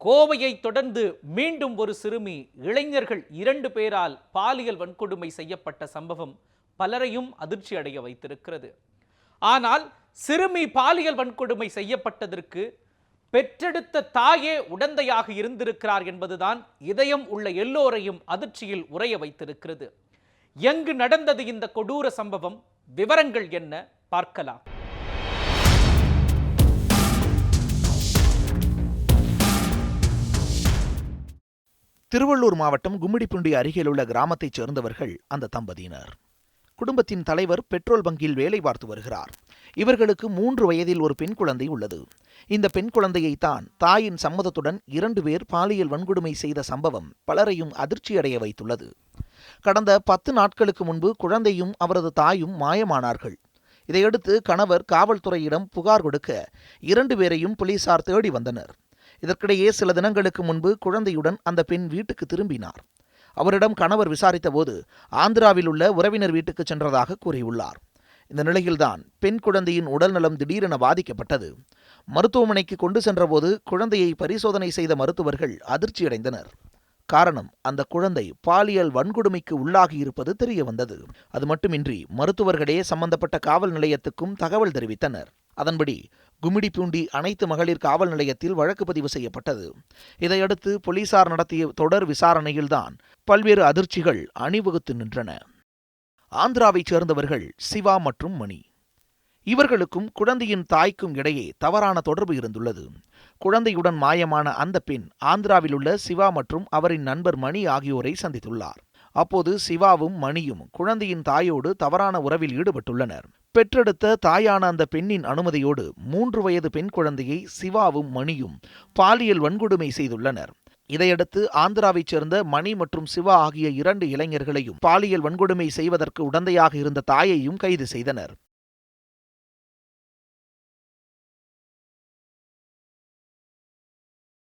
கோவையை தொடர்ந்து மீண்டும் ஒரு சிறுமி இளைஞர்கள் இரண்டு பேரால் பாலியல் வன்கொடுமை செய்யப்பட்ட சம்பவம் பலரையும் அதிர்ச்சி அடைய வைத்திருக்கிறது. ஆனால் சிறுமி பாலியல் வன்கொடுமை செய்யப்பட்டதற்கு பெற்றெடுத்த தாயே உடந்தையாக இருந்திருக்கிறார் என்பதுதான் இதயம் உள்ள எல்லோரையும் அதிர்ச்சியில் உறைய வைத்திருக்கிறது. எங்கு நடந்தது இந்த கொடூர சம்பவம்? விவரங்கள் என்ன? பார்க்கலாம். திருவள்ளூர் மாவட்டம் கும்மிடிப்பூண்டி அருகில் உள்ள கிராமத்தைச் சேர்ந்தவர்கள் அந்த தம்பதியினர். குடும்பத்தின் தலைவர் பெட்ரோல் பங்கில் வேலை பார்த்து வருகிறார். இவர்களுக்கு மூன்று வயதில் ஒரு பெண் குழந்தை உள்ளது. இந்த பெண் குழந்தையைத்தான் தாயின் சம்மதத்துடன் இரண்டு பேர் பாலியல் வன்கொடுமை செய்த சம்பவம் பலரையும் அதிர்ச்சியடைய வைத்துள்ளது. கடந்த பத்து நாட்களுக்கு முன்பு குழந்தையும் அவரது தாயும் மாயமானார்கள். இதையடுத்து கணவர் காவல்துறையிடம் புகார் கொடுக்க இரண்டு பேரையும் போலீசார் தேடி வந்தனர். இதற்கிடையே சில தினங்களுக்கு முன்பு குழந்தையுடன் அந்த பெண் வீட்டுக்கு திரும்பினார். அவரிடம் கணவர் விசாரித்தபோது ஆந்திராவில் உள்ள உறவினர் வீட்டுக்கு சென்றதாக கூறியுள்ளார். இந்த நிலையில்தான் பெண் குழந்தையின் உடல்நலம் திடீரென பாதிக்கப்பட்டது. மருத்துவமனைக்கு கொண்டு சென்றபோது குழந்தையை பரிசோதனை செய்த மருத்துவர்கள் அதிர்ச்சியடைந்தனர். காரணம் அந்த குழந்தை பாலியல் வன்கொடுமைக்கு உள்ளாகி இருப்பது தெரிய வந்தது. அது மட்டுமின்றி மருத்துவர்களே சம்பந்தப்பட்ட காவல் நிலையத்துக்கும் தகவல் தெரிவித்தனர். அதன்படி கும்மிடிப்பூண்டி அனைத்து மகளிர் காவல் நிலையத்தில் வழக்கு பதிவு செய்யப்பட்டது. இதையடுத்து போலீசார் நடத்திய தொடர் விசாரணையில்தான் பல்வேறு அதிர்ச்சிகள் அணிவகுத்து நின்றன. ஆந்திராவைச் சேர்ந்தவர்கள் சிவா மற்றும் மணி. இவர்களுக்கும் குழந்தையின் தாய்க்கும் இடையே தவறான தொடர்பு இருந்துள்ளது. குழந்தையுடன் மாயமான அந்த பெண் ஆந்திராவில் உள்ள சிவா மற்றும் அவரின் நண்பர் மணி ஆகியோரை சந்தித்துள்ளார். அப்போது சிவாவும் மணியும் குழந்தையின் தாயோடு தவறான உறவில் ஈடுபட்டுள்ளனர். பெற்றெடுத்த தாயான அந்த பெண்ணின் அனுமதியோடு மூன்று வயது பெண் குழந்தையை சிவாவும் மணியும் பாலியல் வன்கொடுமை செய்துள்ளனர். இதையடுத்து ஆந்திராவைச் சேர்ந்த மணி மற்றும் சிவா ஆகிய இரண்டு இளைஞர்களையும் பாலியல் வன்கொடுமை செய்வதற்கு உடந்தையாக இருந்த தாயையும் கைது செய்தனர்.